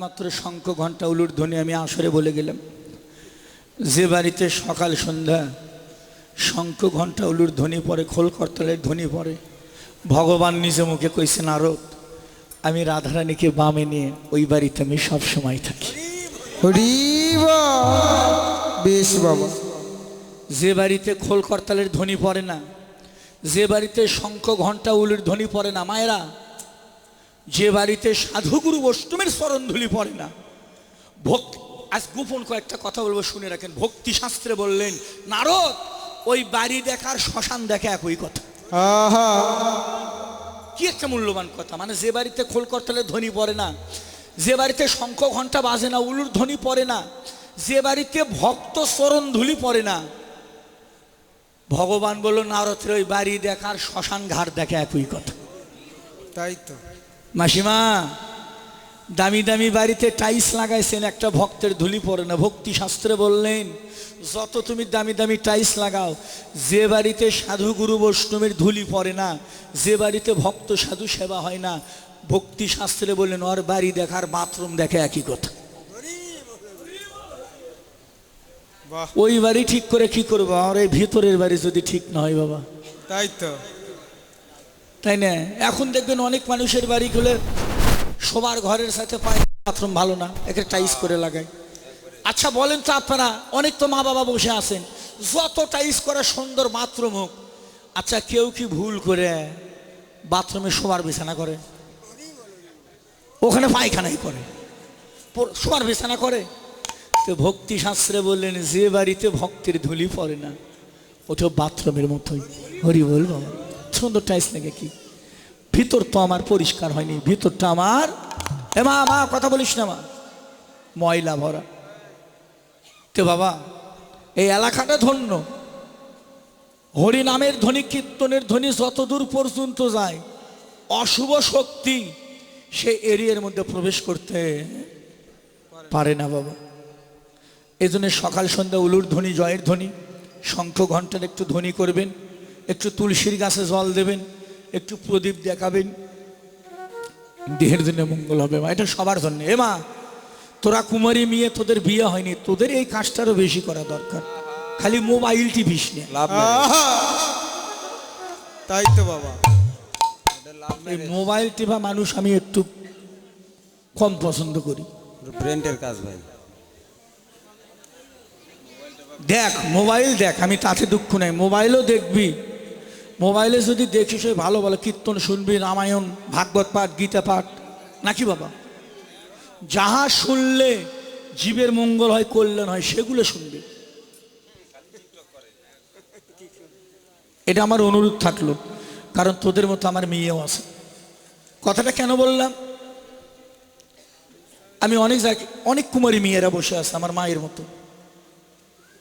মাত্র শঙ্খ ঘণ্টা উলুর ধ্বনি আমি আসরে বলে গেলাম। যে বাড়িতে সকাল সন্ধ্যা শঙ্খ ঘণ্টা উলুর ধ্বনি পড়ে খোল করতলের ধ্বনি পড়ে ভগবান নিজে মুখে কইছে নারদ আমি রাধারানীকে বামে নিয়ে ওই বাড়িতে আমি সব সময় থাকি। বেশ বাবা। যে বাড়িতে খোল করতালের ধ্বনি পড়ে না যে বাড়িতে শঙ্খ ঘণ্টা উলুর ধ্বনি পড়ে না মায়েরা যে বাড়িতে সাধুগুরু অষ্টমের স্মরণধুলি পড়ে না ভক্তি আজ গোপন কয়েকটা কথা বলব শুনে রাখেন। ভক্তি শাস্ত্রে বললেন নারদ ওই বাড়ি দেখার শ্মশান দেখা একই কথা। কি একটা মূল্যবান কথা মানে যে বাড়িতে খোল করতালের ধ্বনি পড়ে না যে বাড়িতে শঙ্খ ঘণ্টা বাজে না উলুর ধ্বনি পড়ে না যে বাড়িতে ভক্ত চরণ ধুলি পড়ে না ভগবান বলল নারদের ওই বাড়ি দেখার শ্মশান ঘাট দেখে একই কথা। তাই তো। মাসিমা দামি দামি বাড়িতে টাইলস লাগাইছেন একটা ভক্তের ধুলি পড়ে না। ভক্তি শাস্ত্রে বললেন যত তুমি দামি দামি টাইলস লাগাও যে বাড়িতে সাধু গুরু বৈষ্ণবের ধুলি পড়ে না যে বাড়িতে ভক্ত সাধু সেবা হয় না ভক্তি শাস্ত্রে বললেন ওর বাড়ি দেখার বাথরুম দেখে একই কথা। বাহ। ওই বাড়ি ঠিক করে কি করব? আর এই ভিতরের বাড়ি যদি ঠিক না হয় বাবা। তাই তো। তাই না? এখন দেখবেন অনেক মানুষের বাড়িগুলো সবার ঘরের সাথে পায় বাথরুম ভালো না, একে টাইস করে লাগায়। আচ্ছা বলেন তো আপনারা, অনেক তো মা বাবা বসে আছেন, যত টাইস করা সুন্দর বাথরুম হোক আচ্ছা কেউ কি ভুল করে বাথরুমে শোবার বিছানা করে? ওখানে পায়খানাই করে। শোবার বিছানা করে। তো ভক্তি শাস্ত্রে বললেন, যে বাড়িতে ভক্তের ধুলি পড়ে না ওটা বাথরুমের মতোই। হরি বল বাবা। সুন্দর টাইস লাগে কি? ভিতর তো আমার পরিষ্কার হয়নি, ভিতরটা আমার। এ মা মা, কথা বলিস না মা। ময়লা ভরা। তো বাবা, এই এলাকাটা ধন্য। হরি নামের ধ্বনি, কীর্তনের ধ্বনি যতদূর পর্যন্ত যায়, অশুভ শক্তি সে এরিয়ার মধ্যে প্রবেশ করতে পারে না বাবা। এই জন্য সকাল সন্ধ্যা উলুর ধ্বনি, জয়ের ধ্বনি, শঙ্খ ঘণ্টার একটু ধ্বনি করবেন। একটু তুলসীর গাছে জল দেবেন একটু প্রদীপ দেখাবেন। দেহের জন্য মঙ্গল হবে মা এটা সবার জন্য। এ মা তোরা কুমারী মেয়ে তোদের বিয়ে হয়নি তোদের এই কাজটারও বেশি করা দরকার। খালি মোবাইল টিভিস নে লাভ তাই তো বাবা। এই মোবাইল টিভা মানুষ আমি একটু কম পছন্দ করি। ব্রেন্টের কাজ ভাই। দেখ মোবাইল দেখ আমি তাতে দুঃখ নাই। মোবাইলও দেখবি মোবাইলে যদি দেখিস ওই ভালো ভালো কীর্তন শুনবি, রামায়ণ, ভাগবত পাঠ, গীতা পাঠ, নাকি বাবা? যাহা শুনলে জীবের মঙ্গল হয়, কল্যাণ হয়, সেগুলো শুনবে। এটা আমার অনুরোধ থাকল, কারণ তোদের মতো আমার মেয়েও আছে। কথাটা কেন বললাম? আমি অনেক জায়গায়, অনেক কুমারী মেয়েরা বসে আছে, আমার মায়ের মতো।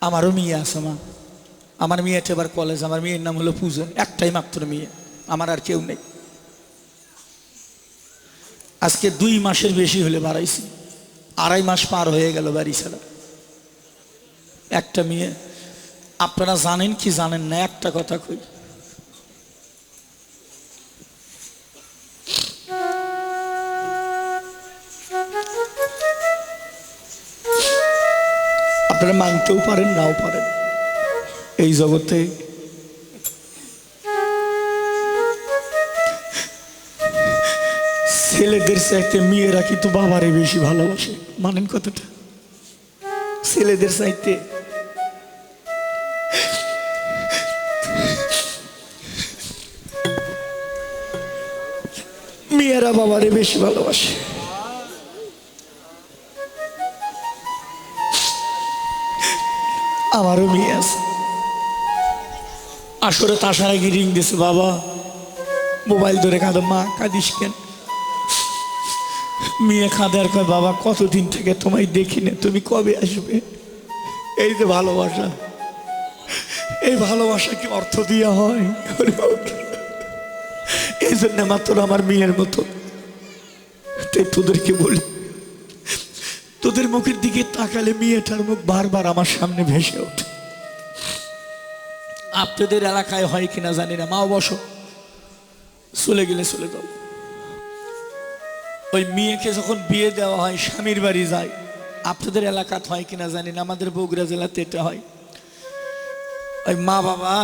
আমারও মেয়ে আছে মা। আমার মেয়েটা এবার কলেজ আমার মেয়ের নাম হলো পুজো, একটাই মাত্র মেয়ে, আমার আর কেউ নেই। আজকে দুই মাসের বেশি হলে বাড়াইছি, আড়াই মাস পার হয়ে গেল বাড়ি ছাড়া। একটা মেয়ে, আপনারা জানেন কি জানেন না, একটা কথা কই। আপনারা মানতেও পারেন, নাও পারেন। এই জগতে। ছেলেদের চাইতে মেয়েরা কিন্তু বাবারে বেশি ভালোবাসে। মানেন কথাটা? ছেলেদের চাইতে। মেয়েরা বাবারে বেশি ভালোবাসে। আমারও মেয়ে আছে। আসরে তাসার আগে রিং দিছে, বাবা। মোবাইল ধরে কাঁদো, মা, কাঁদিস কেন? মেয়ে কাঁদে আর কয়, বাবা, কতদিন থেকে তোমায় দেখি না তুমি কবে আসবে? এই যে ভালোবাসা। এই ভালোবাসা কি অর্থ দিয়া হয়? এই জন্য মাত্র আমার মেয়ের মতো। তাই তোদেরকে বলি, তোদের মুখের দিকে তাকালে মেয়েটার মুখ বারবার আমার সামনে ভেসে ওঠে। আপনাদের এলাকায় হয় কিনা জানি না। মাও বসো। চলে গেলে চলে যাও। ওই মেয়েকে যখন বিয়ে দেওয়া হয়, স্বামীর বাড়ি যায়, আপনাদের এলাকাত হয় কিনা জানি না, আমাদের বগুড়া জেলাতে এটা হয়। ওই মা বাবা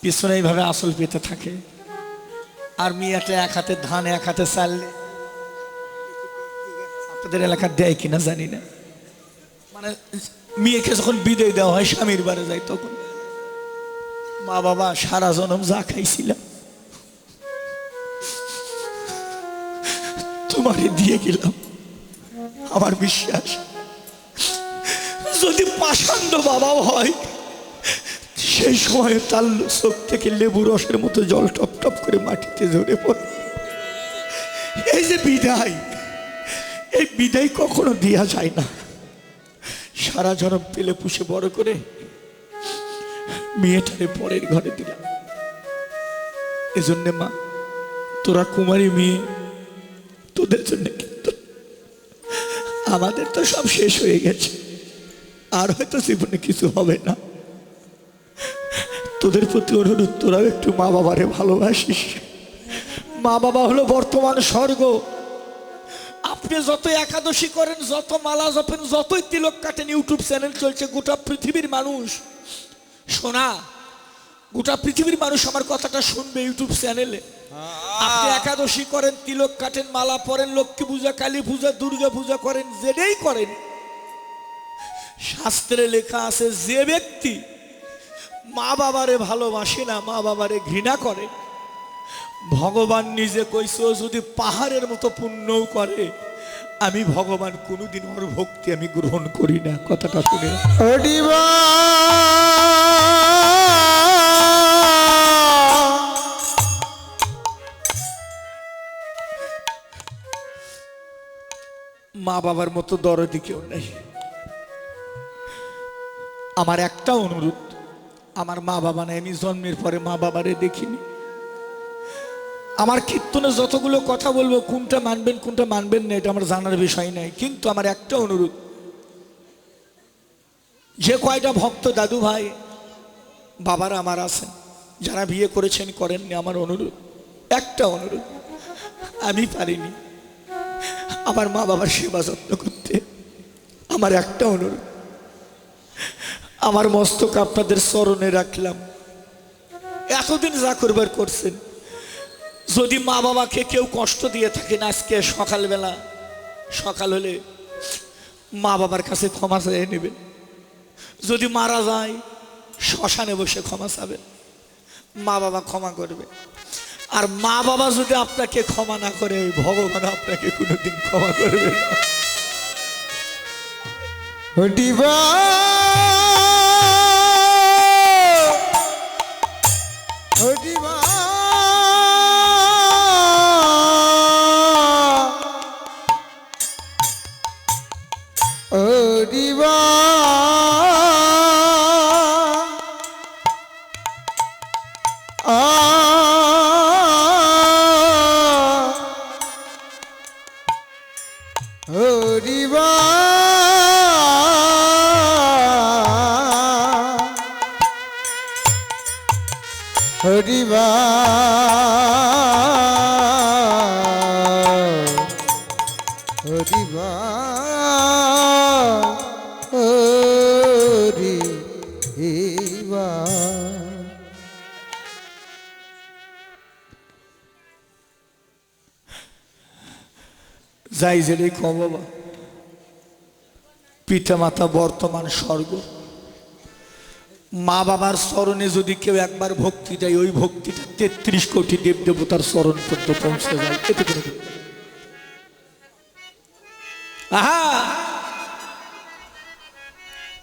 পিছনে এইভাবে আসল পেতে থাকে। আর মেয়েটা এক হাতে ধান, এক হাতে চাললে আপনাদের এলাকা দেয় কিনা জানি না। মানে মেয়েকে যখন বিদায় দেওয়া হয়, স্বামীর বাড়ি যায় তখন। মা বাবা সারা জনম যা খাইছিলাম। তোমারে দিয়ে গেলাম। আমার বিশ্বাস, যদি পাষাণ্ড বাবাও হয়, সেই সময় তার চোখ থেকে লেবু রসের মতো জল টপ টপ করে মাটিতে ঝরে পড়ে। এই যে বিদায়, এই বিদায় কখনো দেওয়া যায় না। সারা জনম পেলে পুষে বড় করে মেয়েটারে পরের ঘরে দিলাম। এজন্যে মা, তোরা কুমারী মেয়ে, তোদের জন্য কিন্তু আমাদের তো সব শেষ হয়ে গেছে। আর হয়তো জীবনে কিছু হবে না। তোদের প্রতি অনুরোধ, তোরাও একটু মা বাবারে ভালোবাসিস। মা বাবা হলো বর্তমান স্বর্গ। আপনি যত একাদশী করেন, যত মালা জপেন, যতই তিলক কাটেন, ইউটিউব চ্যানেল চলছে, গোটা পৃথিবীর মানুষ শোনা গোটা পৃথিবীর মানুষ আমার কথাটা শুনবে ইউটিউব চ্যানেলে। আপনি একাদশী করেন তিলক কাটেন মালা পরেন লক্ষ্মী পূজা কালী পূজা দুর্গা পূজা করেন যেটাই করেন শাস্ত্রে লেখা আছে যে ব্যক্তি মা বাবারে ভালোবাসে না মা বাবারে ঘৃণা করে ভগবান নিজে কইছে যদি পাহাড়ের মতো পুণ্যও করে আমি ভগবান কোনোদিন ওর ভক্তি আমি গ্রহণ করি না। কথাটা শুনে। বাবার মতো দরদি কেউ নেই। আমার একটা অনুরোধ, আমার মা বাবা নাই, আমি জন্মের পরে মা বাবারে দেখিনি। আমার কীর্তনে যতগুলো কথা বলব, কোনটা মানবেন কোনটা মানবেন না, এটা আমার জানার বিষয় নাই। কিন্তু আমার একটা অনুরোধ, যে কয়টা ভক্ত দাদু ভাই, বাবারা আমার আছেন, যারা বিয়ে করেছেন, করেননি, আমার অনুরোধ, একটা অনুরোধ, আমি পারিনি। আমার মা বাবার সেবা যত্ন করতে। আমার একটা অনুরোধ, আমার মস্তক আপনাদের স্মরণে রাখলাম। এতদিন যা করবার করছেন, যদি মা বাবাকে কেউ কষ্ট দিয়ে থাকেন আজকে সকালবেলা, সকাল হলে মা বাবার কাছে ক্ষমা চেয়ে নেবেন। যদি মারা যায়, শ্মশানে বসে ক্ষমা চাবেন, মা বাবা ক্ষমা করবে। আর মা বাবা যদি আপনাকে ক্ষমা না করে ভগবান আপনাকে কোনোদিন ক্ষমা করবে না। হরিবা যাই যে রে বাবা। পিতা মাতা বর্তমান স্বর্গ। মা বাবার স্মরণে যদি কেউ একবার ভক্তি দেয়, ওই ভক্তিটা তেত্রিশ কোটি দেব দেবতার স্মরণ পর্যন্ত পৌঁছে যায়। বলতে আহা!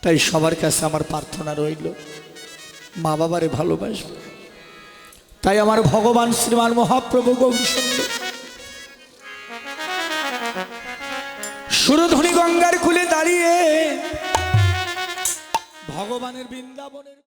তাই সবার কাছে আমার প্রার্থনা রইল, মা বাবারে ভালোবাসবে। তাই আমার ভগবান শ্রীমান মহাপ্রভু গৌরী সুরধনী গঙ্গার কুলে দাঁড়িয়ে ভগবানের বৃন্দাবনের